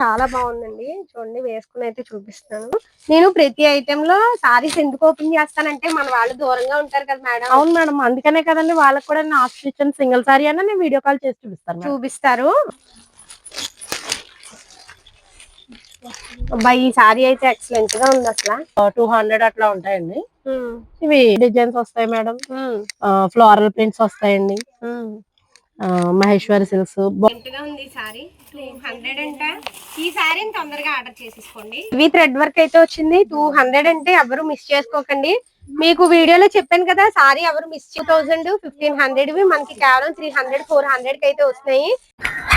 చాలా బాగుందండి. చూడండి వేసుకుని అయితే చూపిస్తాను నేను ప్రతి ఐటెం లో సారీస్ ఎందుకు ఓపెన్ చేస్తానంటే మన వాళ్ళు దూరంగా ఉంటారు కదా మేడం. అవును మేడం అందుకనే కదండి వాళ్ళకి కూడా నేను ఆప్షన్ ఇచ్చాను. సింగిల్ సారీ అన్న నేను వీడియో కాల్ చేసి చూపిస్తాను. చూపిస్తారు. ఈ సారీ అయితే ఎక్సలెంట్గా ఉంది అసలు. టూ హండ్రెడ్ అట్లా ఉంటాయండి. ఇవి డిజైన్స్ వస్తాయి మేడం. ఫ్లోరల్ ప్రింట్స్ వస్తాయండి. మహేశ్వరి సిల్క్స్. ఉంది సారీ. టూ హండ్రెడ్ అంట. ఈ సారీని తొందరగా ఆర్డర్ చేసేసుకోండి. ఇవి థ్రెడ్ వర్క్ అయితే వచ్చింది. టూ హండ్రెడ్ అంటే ఎవరు మిస్ చేసుకోకండి. మీకు వీడియోలో చెప్పాను కదా సారీ ఎవరు miss two thousand fifteen hundred మనకి కేవలం త్రీ హండ్రెడ్ ఫోర్ హండ్రెడ్కి అయితే వస్తున్నాయి.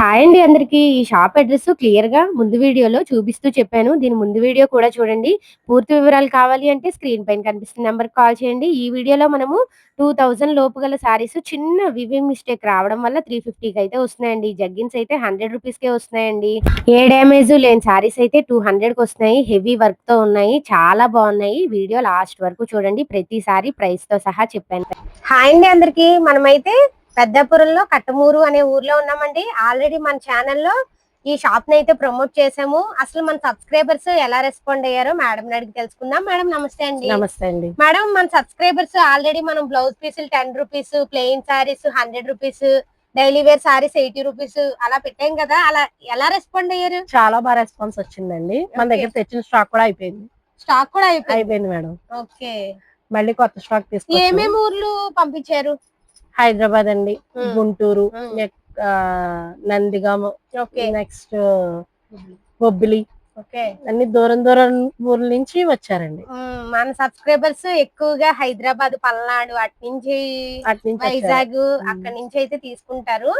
హాయ్ అండి అందరికి. ఈ షాప్ అడ్రస్ క్లియర్గా ముందు వీడియోలో చూపిస్తూ చెప్పాను. దీని ముందు వీడియో కూడా చూడండి. పూర్తి వివరాలు కావాలి అంటే స్క్రీన్ పైన కనిపిస్తున్న నెంబర్ కాల్ చేయండి. ఈ వీడియోలో మనము టూ థౌజండ్ లోపు గల సారీస్ చిన్న వివింగ్ మిస్టేక్ రావడం వల్ల త్రీ ఫిఫ్టీకి అయితే వస్తున్నాయండి. జగ్గిన్స్ అయితే హండ్రెడ్ రూపీస్ కే వస్తున్నాయండి. ఏ డ్యామేజ్ లేని సారీస్ అయితే టూ హండ్రెడ్ వస్తున్నాయి. హెవీ వర్క్తో ఉన్నాయి. చాలా బాగున్నాయి. వీడియో లాస్ట్ వరకు చూడండి. ప్రతిసారి ప్రైస్తో ప్రైస్తో సహా చెప్పాను. హాయ్ అండి అందరికి. మనమైతే పెద్దాపురంలో కట్టమూరు అనే ఊర్లో ఉన్నామండి. ఆల్రెడీ మన ఛానల్లో ఈ షాప్ని అయితే ప్రమోట్ చేసాము అసలు మన సబ్స్క్రైబర్స్ ఎలా రెస్పాండ్ అయ్యారో మేడం అడిగి తెలుసుకుందాం. మేడం నమస్తే అండి. నమస్తే అండి. మేడం మన సబ్స్క్రైబర్స్ ఆల్రెడీ మనం బ్లౌజ్ పీసులు ten rupees plain saris hundred rupees daily wear saris eighty rupees అలా పెట్టాం కదా. అలా ఎలా రెస్పాండ్ అయ్యారు? చాలా బాగా రెస్పాన్స్ వచ్చిందండి. మన దగ్గర తెచ్చిన స్టాక్ కూడా అయిపోయింది. స్టాక్ కూడా అయిపోయింది. మేడం ఓకే మళ్ళీ కొత్త స్టాక్ తీసుకొచ్చాము. ఏమేమి ఊర్లు పంపించారు? హైదరాబాద్ అండి. గుంటూరు నందిగామ ఓకే. నెక్స్ట్ బొబ్బిలి అన్ని దూరం దూరం ఊర్ల నుంచి వచ్చారండి. మన సబ్స్క్రైబర్స్ ఎక్కువగా హైదరాబాద్ పల్నాడు అటు నుంచి అటు నుంచి వచ్చారు. వైజాగ్. అక్కడ నుంచి అయితే తీసుకుంటారు.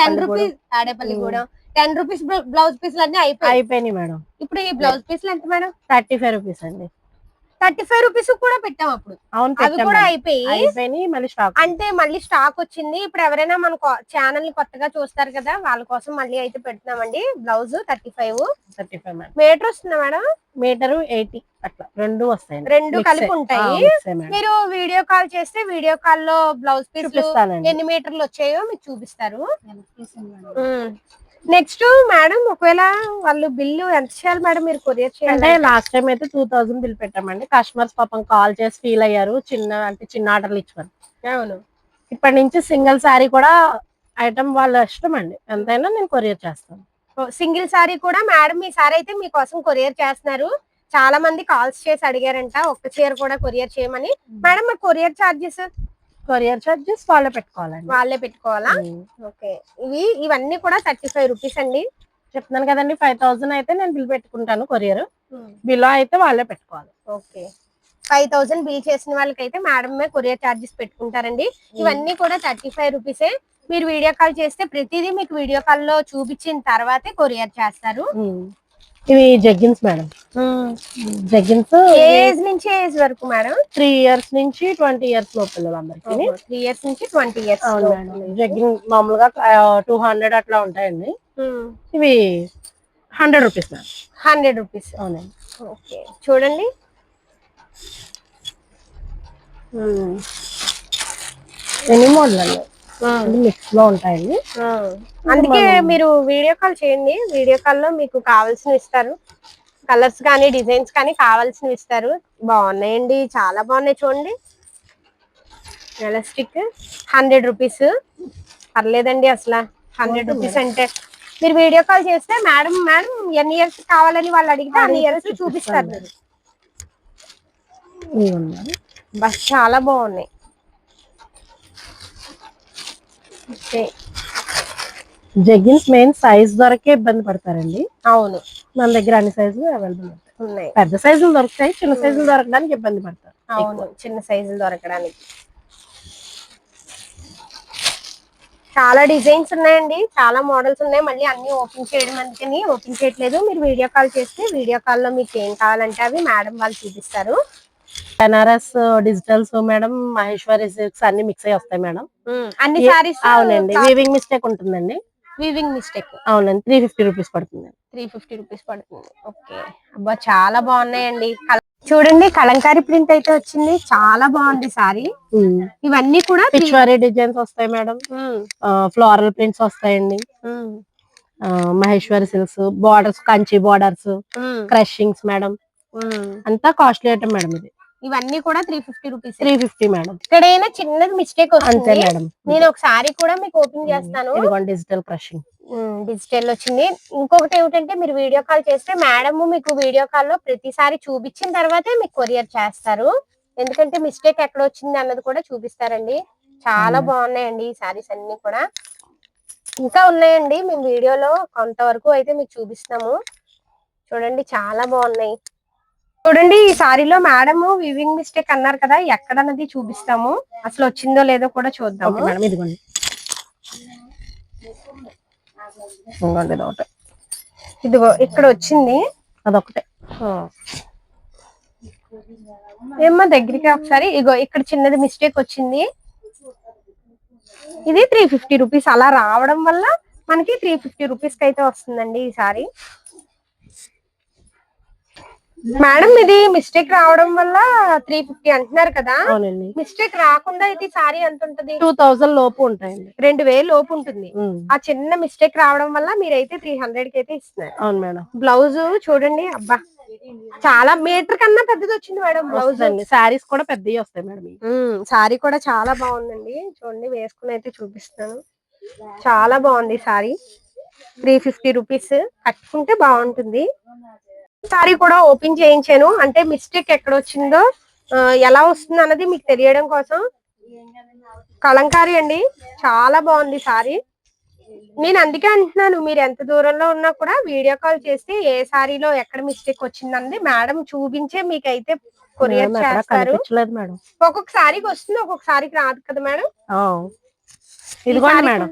Ten rupees Tadepalli. కూడా. టెన్ రూపీస్ బ్లౌజ్ పీసులు అన్ని అయిపోయాయి. అయిపోయినాయి మేడం. ఇప్పుడు ఈ బ్లౌజ్ పీసులు ఎంత మేడం? థర్టీ ఫైవ్ రూపీస్ అండి. థర్టీ ఫైవ్ రూపీస్ కూడా పెట్టాం అప్పుడు. అవును అవి కూడా. అయిపోయి మళ్ళీ స్టాక్ అంటే మళ్ళీ స్టాక్ వచ్చింది. ఇప్పుడు ఎవరైనా మన ఛానల్ని కొత్తగా చూస్తారు కదా వాళ్ళ కోసం మళ్ళీ అయితే పెడుతున్నామండి. Blouse thirty five. Thirty five metre వస్తుందా మేడం? మీటరు ఎయిటీ అట్లా. రెండు వస్తాయండి. రెండు కలిపి. ఉంటాయి. మీరు వీడియో కాల్ చేస్తే వీడియో కాల్లో బ్లౌజ్ పీస్ ఎన్ని మీటర్లు వచ్చాయో మీకు చూపిస్తారు. నెక్స్ట్ మేడం ఒకవేళ వాళ్ళు బిల్లు ఎంత చేయాలి మేడం? మీరు కొరియర్ అంటే చేయాలి లాస్ట్ టైం అయితే టూ థౌసండ్ బిల్ పెట్టామండి. కస్టమర్స్ పాపం కాల్ చేసి ఫీల్ అయ్యారు. చిన్న అంటే చిన్న ఆర్డర్లు ఇచ్చారు. అవును. ఇప్పటి నుంచి సింగిల్ శారీ కూడా ఐటమ్ వాళ్ళ ఇష్టం అండి. ఎంతైనా నేను కొరియర్ చేస్తాను. సింగిల్ సారీ కూడా మేడం మీ సారీ అయితే మీకోసం కొరియర్ చేస్తున్నారు. చాలా మంది కాల్స్ చేసి అడిగారంట. ఒక్క చీర కూడా కొరియర్ చేయమని. మేడం మరి కొరియర్ చార్జెస్ కొరియర్ చార్జెస్ వాళ్ళే పెట్టుకోవాలండి. వాళ్ళే పెట్టుకోవాలా. ఓకే. ఇవి ఇవన్నీ కూడా థర్టీ ఫైవ్ రూపీస్ అండి. చెప్తున్నాను కదండి ఫైవ్ థౌసండ్ అయితే నేను బిల్ పెట్టుకుంటాను కొరియర్. బిలో అయితే వాళ్ళే పెట్టుకోవాలి. ఓకే. ఫైవ్ థౌసండ్ బిల్ చేసిన వాళ్ళకైతే మేడం కొరియర్ చార్జెస్ పెట్టుకుంటారండి. ఇవన్నీ కూడా థర్టీ ఫైవ్ రూపీసే. మీరు వీడియో కాల్ చేస్తే ప్రతిదీ మీకు వీడియో కాల్లో చూపించిన తర్వాతే కొరియర్ చేస్తారు. ఇవి జగ్గిన్స్ మేడం. జగ్గిన్స్ ఏజ్ నుంచి ఏజ్ వరకు మేడం? త్రీ ఇయర్స్ నుంచి ట్వంటీ ఇయర్స్లో పిల్లలందరికీ త్రీ ఇయర్స్ నుంచి ట్వంటీ ఇయర్స్ అవును మేడం. జగ్గింగ్ మామూలుగా టూ హండ్రెడ్ అట్లా ఉంటాయండి. ఇవి hundred rupees madam. Hundred rupees. అవునండి. ఓకే చూడండి. ఎన్ని మోడల్ అండి? మిక్స్లో ఉంటాయండి. అందుకే మీరు వీడియో కాల్ చేయండి. వీడియో కాల్లో మీకు కావాల్సినవి ఇస్తారు. కలర్స్ కానీ డిజైన్స్ కానీ కావాల్సినవి ఇస్తారు. బాగున్నాయండి. చాలా బాగున్నాయి చూడండి. ఎలాస్టిక్ హండ్రెడ్ రూపీస్ పర్లేదండి అసలు. హండ్రెడ్ రూపీస్ అంటే మీరు వీడియో కాల్ చేస్తే మేడం మేడం ఎన్ని ఇయర్స్ కావాలని వాళ్ళు అడిగితే అన్ని ఇయర్స్ చూపిస్తారు. బస్ చాలా బాగున్నాయి ఓకే జగ్గిన్స్ మెయిన్ సైజ్ దొరకే ఇబ్బంది పడతారండి. అవును. మన దగ్గర అన్ని సైజులు అవైలబుల్ ఉంటాయి. ఉన్నాయి. పెద్ద సైజులు దొరుకుతాయి చిన్న సైజులు దొరకడానికి ఇబ్బంది పడతారు. అవును. చిన్న సైజులు దొరకడానికి. చాలా డిజైన్స్ ఉన్నాయండి. చాలా మోడల్స్ ఉన్నాయి. మళ్ళీ అన్ని ఓపెన్ చేయడం అందుకని ఓపెన్ చేయట్లేదు. మీరు వీడియో కాల్ చేస్తే వీడియో కాల్లో మీకు ఏం కావాలంటే అవి మేడం వాళ్ళు చూపిస్తారు. Banaras digitals madam Maheshwari silks అన్ని మిక్స్ అయ్యి వస్తాయి మేడం. అన్ని సారీస్ అవునండి. వీవింగ్ మిస్టేక్ ఉంటుందండి. వీవింగ్ మిస్టేక్ అవునండి. త్రీ ఫిఫ్టీ రూపీస్ పడుతుంది. త్రీ ఫిఫ్టీ రూపీస్ పడుతుంది. ఓకే. అబ్బా చాలా బాగున్నాయండి. చూడండి కలంకారీ ప్రింట్ అయితే వచ్చింది. చాలా బాగుంది సారీ ఇవన్నీ కూడా పిచ్వారీ డిజైన్స్ వస్తాయి మేడం. ఫ్లోరల్ ప్రింట్స్ వస్తాయండి. Maheshwari silks borders Kanchi borders crushings madam. అంతా కాస్ట్లీ ఐటమ్ మేడం ఇది. ఇవన్నీ కూడా three fifty rupees three fifty madam ఇక్కడైనా చిన్నది మిస్టేక్ అంతే మేడం నేను ఒకసారి కూడా మీకు ఓపెన్ చేస్తాను. డిజిటల్ క్రషింగ్ డిజిటల్ వచ్చింది. ఇంకొకటి ఏమిటంటే మీరు వీడియో కాల్ చేస్తే మేడం మీకు వీడియో కాల్లో ప్రతిసారి చూపించిన తర్వాతే మీకు కొరియర్ చేస్తారు. ఎందుకంటే మిస్టేక్ ఎక్కడ వచ్చింది అన్నది కూడా చూపిస్తారండి. చాలా. బాగున్నాయండి ఈ సారీస్ అన్ని కూడా. ఇంకా ఉన్నాయండి. మేము వీడియోలో కొంతవరకు అయితే మీకు చూపిస్తాము. చూడండి చాలా బాగున్నాయి. చూడండి ఈ సారీలో మేడం వివింగ్ మిస్టేక్ అన్నారు కదా ఎక్కడన్నది చూపిస్తాము. అసలు వచ్చిందో లేదో కూడా చూద్దాము. మేడం ఇదిగోండి. ఇదిగోండి ఇది ఒకటి ఇదిగో ఇక్కడ వచ్చింది. అదొకటే ఏమ్మా దగ్గరికి ఒకసారి. ఇగో ఇక్కడ చిన్నది మిస్టేక్ వచ్చింది. ఇది త్రీ ఫిఫ్టీ రూపీస్ అలా రావడం వల్ల మనకి త్రీ ఫిఫ్టీ రూపీస్కి అయితే వస్తుందండి ఈ సారీ. మేడం ఇది మిస్టేక్ రావడం వల్ల త్రీ ఫిఫ్టీ అంటున్నారు కదా. అవునండి. మిస్టేక్ రాకుండా అయితే సారీ ఎంత ఉంటది టూ థౌజండ్ లోపు ఉంటాయండి. రెండు వేలు లోపు ఉంటుంది. ఆ చిన్న మిస్టేక్ రావడం వల్ల మీరైతే త్రీ హండ్రెడ్కి అయితే ఇస్తున్నారు. అవును మేడం. బ్లౌజ్ చూడండి అబ్బా! చాలా మీటర్ కన్నా పెద్దది వచ్చింది మేడం బ్లౌజ్. బ్లౌజ్ శారీస్ కూడా పెద్దవి వస్తాయి మేడం. సారీ కూడా చాలా బాగుందండి. చూడండి వేసుకుని అయితే చూపిస్తాను చాలా బాగుంది సారీ త్రీ ఫిఫ్టీ రూపీస్. కట్టుకుంటే బాగుంటుంది. సారీ కూడా ఓపెన్ చేయించాను. అంటే మిస్టేక్ ఎక్కడ వచ్చిందో ఎలా వస్తుంది అన్నది మీకు తెలియడం కోసం. కలంకారీ అండి. చాలా బాగుంది సారీ. నేను అందుకే అంటున్నాను మీరు ఎంత దూరంలో ఉన్నా కూడా వీడియో కాల్ చేస్తే ఏ సారీలో ఎక్కడ మిస్టేక్ వచ్చిందన్నది మేడం చూపించే మీకైతే కొరియర్ చేస్తారు. కనిపించలేదు మేడం. ఒక్కొక్క సారీకి వస్తుంది ఒక్కొక్క సారీకి రాదు కదా మేడం. ఇదిగోండి మేడం.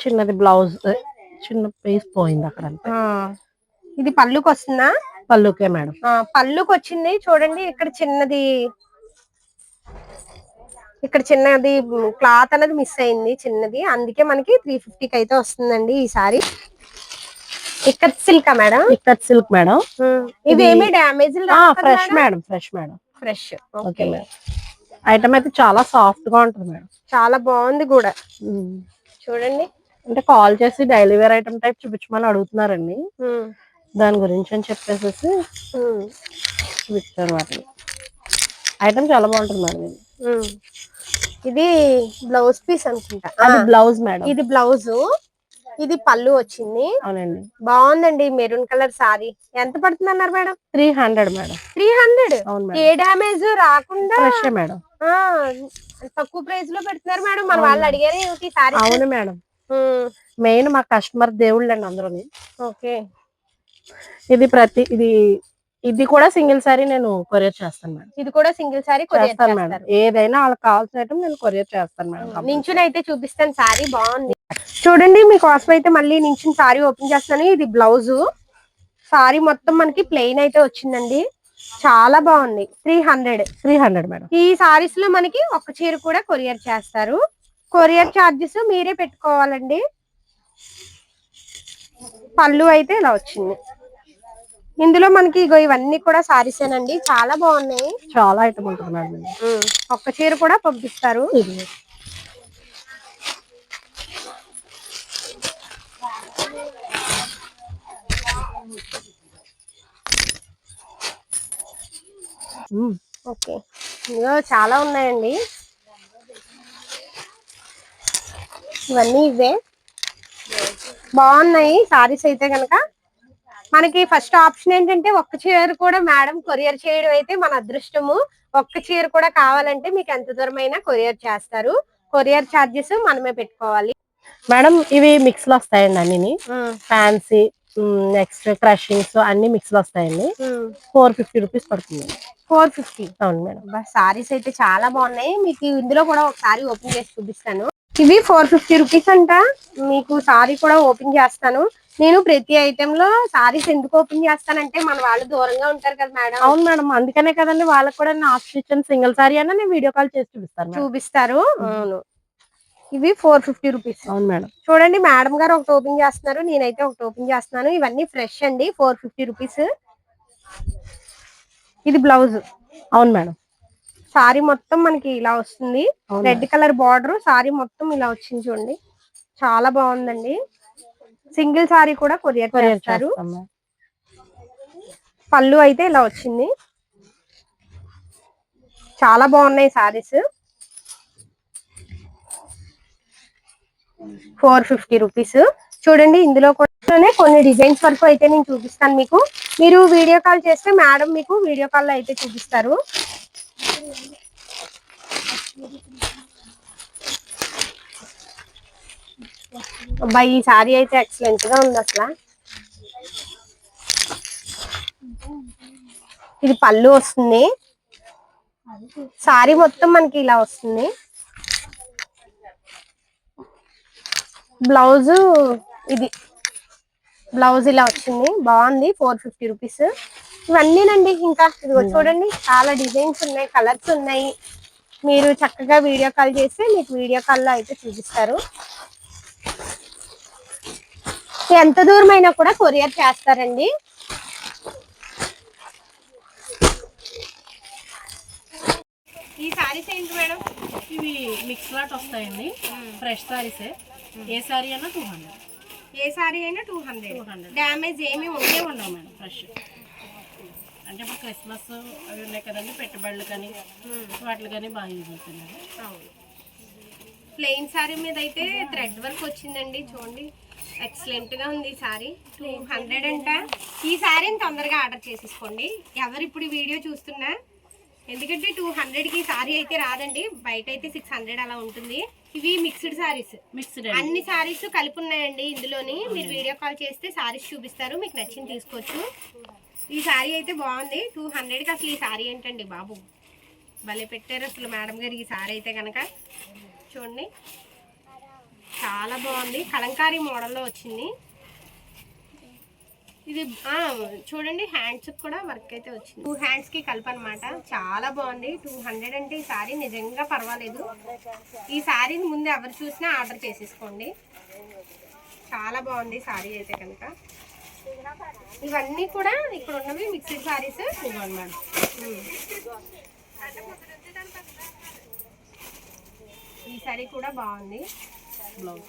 చిన్నది బ్లౌజ్ చిన్న పీస్ పోయింది అక్కడ ఇది పళ్ళుకి వస్తుందా పళ్ళుకే మేడం. ఆ, పళ్ళుకి వచ్చింది చూడండి ఇక్కడ చిన్నది. ఇక్కడ చిన్నది క్లాత్ అనేది మిస్ అయింది చిన్నది. అందుకే మనకి త్రీ ఫిఫ్టీకి అయితే వస్తుందండి ఈ సారీ. ఇక్కడ సిల్క్ మేడం? ఇక్కడ సిల్క్ మేడం. ఇవి ఏమి damage fresh madam? Fresh madam. Fresh okay madam. Item అయితే చాలా సాఫ్ట్గా ఉంటుంది మేడం. చాలా బాగుంది కూడా. చూడండి. అంటే కాల్ చేసి డైలీ వేర్ ఐటమ్ టైప్ చూపించమని అడుగుతున్నారండి. దాని గురించి అని చెప్పేసి ఉమ్, చూపించారు వాటిని ఐటమ్ చాలా బాగుంటుంది మేడం ఇది. ఇది బ్లౌజ్ పీస్ అనుకుంటా. అది బ్లౌజ్ మేడం. ఇది బ్లౌజ్. ఇది పళ్ళు వచ్చింది. అవునండి. బాగుందండి మెరూన్ కలర్ సారీ. ఎంత పడుతుంది అన్నారు madam? Three hundred madam. Three hundred? ఏ మేడం. డ్యామేజ్ రాకుండా మేడం. ఆ, తక్కువ ప్రైస్లో పెడుతున్నారు మేడం. మన వాళ్ళు అడిగారు అవును మేడం. మెయిన్ మా కస్టమర్ దేవుళ్ళు అండి అందరూని. ఓకే. ఇది ప్రతి ఇది ఇది కూడా సింగిల్ సారీ నేను కొరియర్ చేస్తాను మేడం. ఇది కూడా సింగిల్ సారీ చేస్తాను మేడం. ఏదైనా వాళ్ళకి కావాల్సిన ఐటమ్ నేను కొరియర్ చేస్తాను మేడం నించుని అయితే చూపిస్తాను సారీ బాగుంది. చూడండి మీకోసం అయితే మళ్ళీ నించుని సారీ ఓపెన్ చేస్తాను. ఇది బ్లౌజ్. సారీ మొత్తం మనకి ప్లెయిన్ అయితే వచ్చిందండి. చాలా బాగుంది. Three hundred. Three hundred madam. ఈ సారీస్లో మనకి ఒక చీర కూడా కొరియర్ చేస్తారు. కొరియర్ చార్జెస్ మీరే పెట్టుకోవాలండి. పళ్ళు అయితే ఇలా వచ్చింది. ఇందులో మనకి ఇగో ఇవన్నీ కూడా సారీసేనండి చాలా బాగున్నాయి. చాలా ఐటమ్ ఉంటుంది మేడం. ఒక్క చీర కూడా పంపిస్తారు. ఓకే. ఇందులో చాలా ఉన్నాయండి. ఇవన్నీ ఇవే. బాగున్నాయి. సారీస్ అయితే కనుక మనకి ఫస్ట్ ఆప్షన్ ఏంటంటే ఒక్క చీర కూడా మేడం కొరియర్ చేయడం అయితే మన అదృష్టము. ఒక్క చీర కూడా కావాలంటే మీకు ఎంత దూరమైనా కొరియర్ చేస్తారు. కొరియర్ ఛార్జెస్ మనమే పెట్టుకోవాలి. మేడం ఇవి మిక్స్లో వస్తాయండి అన్ని ఫ్యాన్సీ నెక్స్ట్ క్రషింగ్స్ అన్ని మిక్స్లో వస్తాయండి ఫోర్ ఫిఫ్టీ రూపీస్ పడుతుంది. Four fifty? అవును మేడం. సారీస్ అయితే చాలా బాగున్నాయి. మీకు ఇందులో కూడా ఒకసారి ఓపెన్ చేసి చూపిస్తాను. ఇవి ఫోర్ ఫిఫ్టీ రూపీస్ అంట. మీకు సారీ కూడా ఓపెన్ చేస్తాను. నేను ప్రతి ఐటెం లో సారీస్ ఎందుకు ఓపెన్ చేస్తానంటే మన వాళ్ళు దూరంగా ఉంటారు కదా మేడం. అవును మేడం అందుకనే కదండి వాళ్ళకి కూడా నేను ఆప్షన్ ఇచ్చాను. సింగిల్ సారీ అన్న నేను వీడియో కాల్ చేసి చూపిస్తాను. చూపిస్తారు. అవును. ఇవి ఫోర్ ఫిఫ్టీ రూపీస్ అవును మేడం. చూడండి మేడం గారు ఒకటి ఓపెన్ చేస్తున్నారు నేనైతే ఒకటి ఓపెన్ చేస్తున్నాను. ఇవన్నీ ఫ్రెష్ అండి ఫోర్ ఫిఫ్టీ రూపీస్ ఇది బ్లౌజ్ అవును మేడం. సారీ మొత్తం మనకి ఇలా వస్తుంది. రెడ్ కలర్ బార్డర్ సారీ మొత్తం ఇలా వచ్చింది చూడండి. చాలా బాగుందండి. సింగిల్ సారీ కూడా కొరియర్ చేస్తారు. పళ్ళు అయితే ఇలా వచ్చింది. చాలా బాగున్నాయి సారీస్. Four fifty rupees. చూడండి ఇందులో కూడా కొన్ని డిజైన్స్ వరకు అయితే నేను చూపిస్తాను మీకు. మీరు వీడియో కాల్ చేస్తే మేడం మీకు వీడియో కాల్లో అయితే చూపిస్తారు. అబ్బాయి ఈ సారీ అయితే ఎక్సలెంట్గా ఉంది అసలు. ఇది పళ్ళు వస్తుంది. సారీ మొత్తం మనకి ఇలా వస్తుంది. బ్లౌజ్ ఇది. బ్లౌజ్ ఇలా వచ్చింది. బాగుంది. Four fifty rupees. ఇవన్నీనండి ఇంకా. ఇది చూడండి. చాలా డిజైన్స్ ఉన్నాయి. కలర్స్ ఉన్నాయి. మీరు చక్కగా వీడియో కాల్ చేస్తే మీకు వీడియో కాల్లో అయితే చూపిస్తారు. ఎంత దూరం అయినా కూడా కొరియర్ చేస్తారండి. ఈ సారీస్ ఏంటి మేడం? ఇవి మిక్స్ లాట్ వస్తాయండి. ఫ్రెష్ సారీసే ఏ. సారీ అన్నా టూ హండ్రెడ్ ఏ సారీ అయినా టూ హండ్రెడ్ 200. డ్యామేజ్ ఏమీ ఉండదు ఏ ఉండవు మేడం. ఫ్రెష్ అంటే ఇప్పుడు క్రిస్మస్ అవి ఉన్నాయి కదండి పెట్టుబడులు కానీ వాటికి కానీ బాగా యూజ్ అవుతున్నాయి. ప్లెయిన్ సారీ మీద అయితే థ్రెడ్ వర్క్ వచ్చిందండి చూడండి. ఎక్సలెంట్గా ఉంది ఈ సారీ. టూ హండ్రెడ్ అంట. ఈ సారీని తొందరగా ఆర్డర్ చేసేసుకోండి. ఎవరు ఇప్పుడు ఈ వీడియో చూస్తున్నా ఎందుకంటే టూ హండ్రెడ్కి సారీ అయితే రాదండి. బయట అయితే సిక్స్ హండ్రెడ్ అలా ఉంటుంది. ఇవి మిక్స్డ్ సారీస్ మిక్స్డ్ అన్ని సారీస్ కలిపి ఉన్నాయండి ఇందులోని. మీరు వీడియో కాల్ చేస్తే సారీస్ చూపిస్తారు. మీకు నచ్చింది తీసుకోవచ్చు. ఈ సారీ అయితే బాగుంది. టూ హండ్రెడ్కి అసలు ఈ సారీ ఏంటండి బాబు? భలే పెట్టారు అసలు మేడం గారు ఈ సారీ అయితే కనుక చూడండి. చాలా బాగుంది. కలంకారీ మోడల్లో వచ్చింది. ఇది చూడండి హ్యాండ్స్ కూడా వర్క్ అయితే వచ్చింది. టూ హ్యాండ్స్కి కలిపి అనమాట చాలా బాగుంది. టూ హండ్రెడ్ అంటే ఈ సారీ నిజంగా పర్వాలేదు. ఈ సారీని ముందు ఎవరు చూసినా ఆర్డర్ చేసేసుకోండి. చాలా బాగుంది సారీ అయితే కనుక. ఇవన్నీ కూడా ఇక్కడ ఉన్నవి మిక్స్డ్ సారీస్ ఇవ్వండి మేడం ఈ సారీ కూడా బాగుంది. బ్లౌజ్.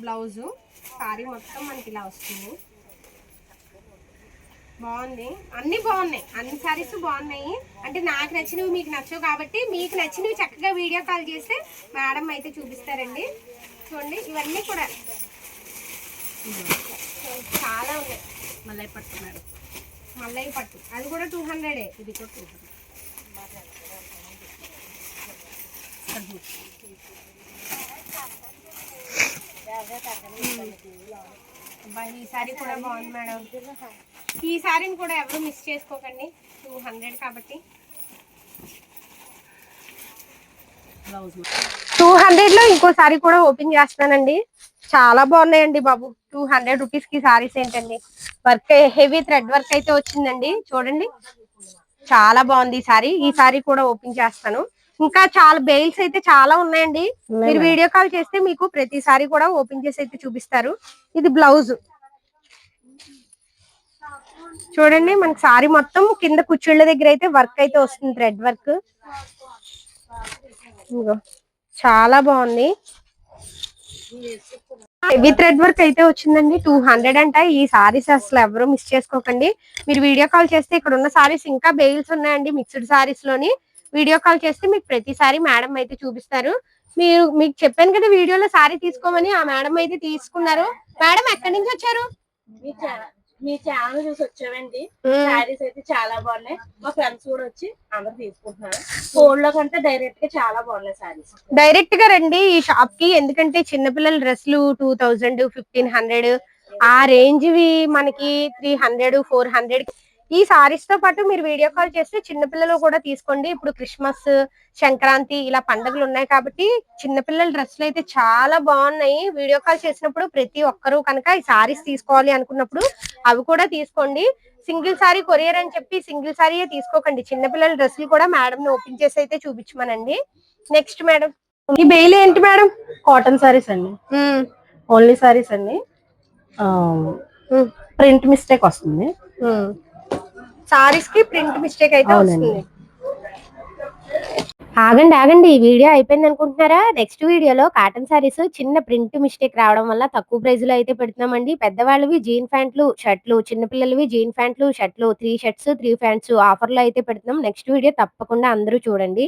బ్లౌజు సారీ మొత్తం మనకి ఇలా వస్తుంది. బాగుంది. అన్ని బాగున్నాయి. అన్ని సారీస్ బాగున్నాయి. అంటే నాకు నచ్చినవి మీకు నచ్చవు కాబట్టి మీకు నచ్చినవి చక్కగా వీడియో కాల్ చేస్తే మేడం అయితే చూపిస్తారండి. చూడండి ఇవన్నీ కూడా. చాలా ఉన్నాయి. మళ్ళీ పట్టు మేడం. మల్లయ్య పట్టు. అది కూడా టూ హండ్రెడే. ఇది కూడా టూ హండ్రెడ్. ఈ సారీ కూడా బాగుంది మేడం. ఈ సారీని కూడా ఎవరు మిస్ చేసుకోకండి. టూ హండ్రెడ్ కాబట్టి. టూ హండ్రెడ్లో ఇంకో సారీ కూడా ఓపెన్ చేస్తున్నానండి. చాలా బాగున్నాయండి బాబు. టూ హండ్రెడ్ రూపీస్కి సారీస్ ఏంటండి? వర్క్ హెవీ థ్రెడ్ వర్క్ అయితే వచ్చిందండి. చూడండి. చాలా బాగుంది ఈ సారీ. ఈ సారీ కూడా ఓపెన్ చేస్తాను. ఇంకా చాలా బెయిల్స్ అయితే చాలా ఉన్నాయండి. మీరు వీడియో కాల్ చేస్తే మీకు ప్రతిసారి కూడా ఓపెన్ చేసి అయితే చూపిస్తారు. ఇది బ్లౌజ్. చూడండి మనకి సారీ మొత్తం కింద కుచ్చిళ్ళ దగ్గర అయితే వర్క్ అయితే వస్తుంది థ్రెడ్ వర్క్. చాలా బాగుంది. హెవీ థ్రెడ్ వర్క్ అయితే వచ్చిందండి. టూ హండ్రెడ్ అంట. ఈ సారీస్ అసలు ఎవరు మిస్ చేసుకోకండి. మీరు వీడియో కాల్ చేస్తే ఇక్కడ ఉన్న సారీస్ ఇంకా బెయిల్స్ ఉన్నాయండి మిక్స్డ్ సారీస్లోని వీడియో కాల్ చేస్తే మీకు ప్రతిసారి మేడం అయితే చూపిస్తారు. మీరు మీకు చెప్పాను కదా వీడియోలో సారీ తీసుకోమని ఆ మేడం అయితే తీసుకున్నారు. మేడం ఎక్కడి నుంచి వచ్చారు? మీ ఛానల్ చూసి వచ్చామండి. శారీస్ అయితే చాలా బాగున్నాయి. మా ఫ్రెండ్స్ కూడా వచ్చి అందరు తీసుకుంటున్నారు. ఫోన్లో కంటే డైరెక్ట్గా చాలా బాగున్నాయి శారీస్ డైరెక్ట్గా రండి ఈ షాప్కి. ఎందుకంటే చిన్నపిల్లల డ్రెస్లు టూ థౌజండ్ ఫిఫ్టీన్ హండ్రెడ్ ఆ రేంజ్ వి మనకి త్రీ హండ్రెడ్ ఫోర్ హండ్రెడ్ ఈ సారీస్తో పాటు మీరు వీడియో కాల్ చేస్తే చిన్నపిల్లలు కూడా తీసుకోండి. ఇప్పుడు క్రిస్మస్ సంక్రాంతి ఇలా పండుగలు ఉన్నాయి కాబట్టి చిన్నపిల్లల డ్రెస్సులు అయితే చాలా బాగున్నాయి. వీడియో కాల్ చేసినప్పుడు ప్రతి ఒక్కరూ కనుక ఈ సారీస్ తీసుకోవాలి అనుకున్నప్పుడు అవి కూడా తీసుకోండి. సింగిల్ సారీ కొరియర్ అని చెప్పి సింగిల్ సారీ తీసుకోకండి. చిన్నపిల్లల డ్రెస్సులు కూడా మేడం ని ఓపెన్ చేసి అయితే చూపించమనండి. నెక్స్ట్ మేడం ఈ బెయిల్ ఏంటి మేడం కాటన్ సారీస్ అండి. ఓన్లీ సారీస్ అండి. ప్రింట్ మిస్టేక్ వస్తుంది. సారీస్కి ప్రింట్ మిస్టేక్ అయితే. వస్తుంది. ఆగండి ఆగండి ఈ వీడియో అయిపోయింది అనుకుంటున్నారా? నెక్స్ట్ వీడియోలో కాటన్ సారీస్ చిన్న ప్రింట్ మిస్టేక్ రావడం వల్ల తక్కువ ప్రైస్లో అయితే పెడుతున్నామండి. పెద్దవాళ్ళవి జీన్ ప్యాంట్లు షర్ట్లు చిన్నపిల్లలవి జీన్ ప్యాంట్లు షర్ట్లు త్రీ షర్ట్స్ త్రీ ప్యాంట్స్ ఆఫర్లో అయితే పెడుతున్నాం. నెక్స్ట్ వీడియో తప్పకుండా అందరూ చూడండి.